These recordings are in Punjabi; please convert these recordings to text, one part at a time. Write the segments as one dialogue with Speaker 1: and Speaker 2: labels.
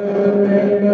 Speaker 1: ਤੇਰੀ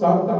Speaker 1: Salta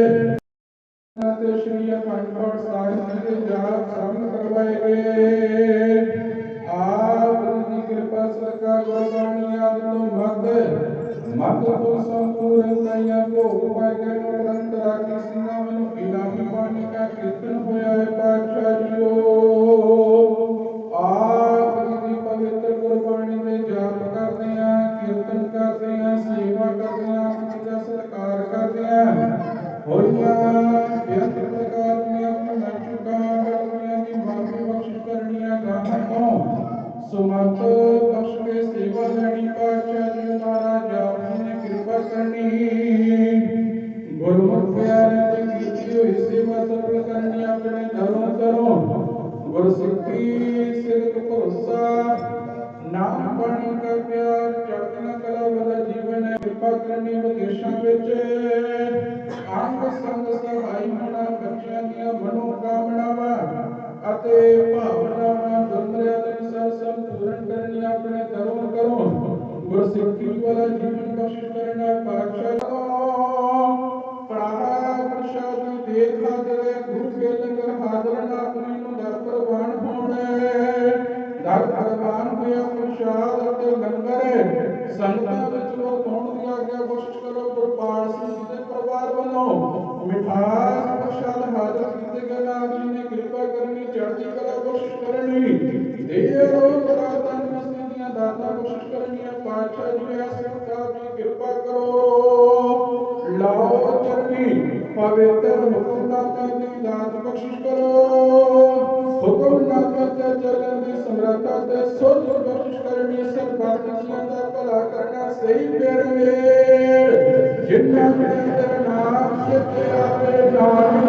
Speaker 1: ਸਾਹਿਬ ਜੀ ਦੇ ਜਾਪ ਸਭ ਕਰਵਾਏ ਆਪ ਦੀ ਕਿਰਪਾ ਸਦਕਾ ਗੁਰਬਾਣੀ ਆਦਿ ਤੋਂ ਮੱਧ ਮੱਧ ਤੋਂ ਸੰਪੂਰਨ ਤਾਈਆਂ ਭੋਗ ਪਾਏ ਗਏ ਨੂੰ ਪ੍ਰੰਤ ਰਾਖੀ ਗੁਰਸਿੱਖੀ ਸਿਰਕ ਭਰੋਸਾ ਨਾਮ ਬਾਣੀ ਕਰ ਪਿਆਰ ਚੜ੍ਹਦੀਆਂ ਕਲਾ ਵਾਲਾ ਜੀਵਨ ਹੈ ਕਿਰਪਾ ਕਰਨੀ ਵਿਦੇਸ਼ਾਂ ਵਿੱਚ। ਅੰਗ ਸੰਗ ਸਹਾਈ ਹੋਣਾ ਬੱਚਿਆਂ ਦੀਆਂ ਮਨੋ ਕਾਮਨਾਵਾਂ ਅਤੇ ਕਰਨੀਆਂ ਪਾਤਸ਼ਾਹ ਜੀ ਕਿਰਪਾ ਕਰੋ। ਲਾਓ ਚਰਨੀ ਪਵਿੱਤਰ ਹੁਕਮ ਦੀ ਦਾਤ ਬਖਸ਼ਿਸ਼ ਕਰੋ। ਹੁਕਮ ਦਾਤਾ ਤੇ ਚੱਲਣ ਦੀ ਸਮਰੱਥਾ ਤੇ ਸੋਝ ਬਖਸ਼ਿਸ਼ ਕਰਨੀ ਸਰਬੱਤ ਜੀਆਂ ਦਾ ਭਲਾ ਕਰਨਾ ਸਹੀ ਫੇਰਵੇ ਜਿਨ੍ਹਾਂ ਦੇ ਤੇਰਾ ਨਾਮ ਸਿੱਤੇ ਆਵੇ ਨਾਮ